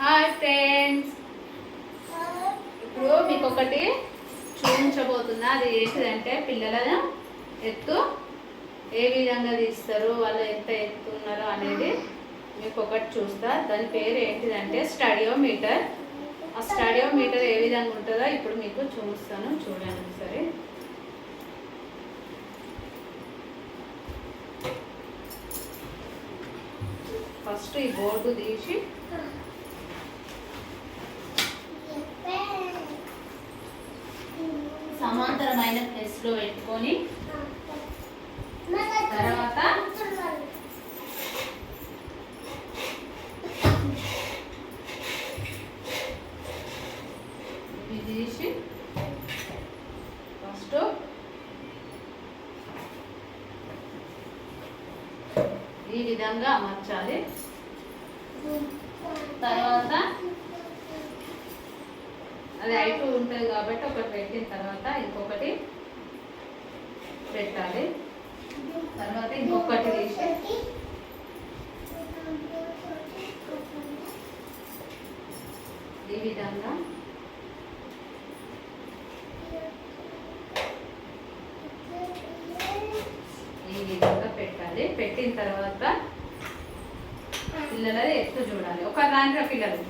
Hi friends ఇప్పుడు మీకు ఒకటి చూపించబోతున్నా. అది ఏంటిదంటే పిల్లల ఎత్తు ఏ విధంగా తీస్తారు వాళ్ళు ఎంత ఎత్తున్నారో అనేది మీకు ఒకటి చూస్తా. దాని పేరు ఏంటిదంటే స్టడియో మీటర్ ఆ స్టడియో మీటర్ ఏ విధంగా ఉంటుందో ఇప్పుడు మీకు చూస్తాను చూడండి ఒకసారి. ఫస్ట్ ఈ బోర్డు తీసి సమాంతరమైన ప్లేస్లో పెట్టుకొని తర్వాత తీసి ఫస్ట్ ఈ విధంగా అమర్చాలి తర్వాత అది అయిపో ఉంటుంది కాబట్టి ఒకటి పెట్టిన తర్వాత ఇంకొకటి పెట్టాలి. తర్వాత ఇంకొకటి తీసి ఈ విధంగా. ఈ విధంగా పెట్టాలి. పెట్టిన తర్వాత పిల్లలది ఎత్తు చూడాలి. ఒక దాంట్లో పిల్లలు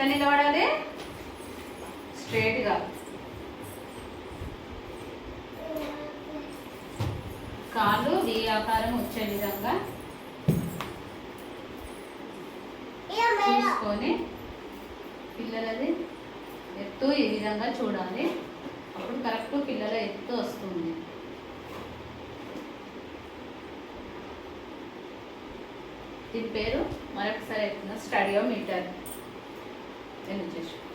ఎట్లా నిలబడాలి స్ట్రేట్గా. కాళ్ళు ఈ ఆకారం వచ్చే విధంగా చూసుకొని పిల్లలది ఎత్తు ఈ విధంగా చూడాలి. అప్పుడు కరెక్ట్ పిల్లల ఎత్తు వస్తుంది. దీని పేరు మరొకసారి అవుతున్న 跟你接触。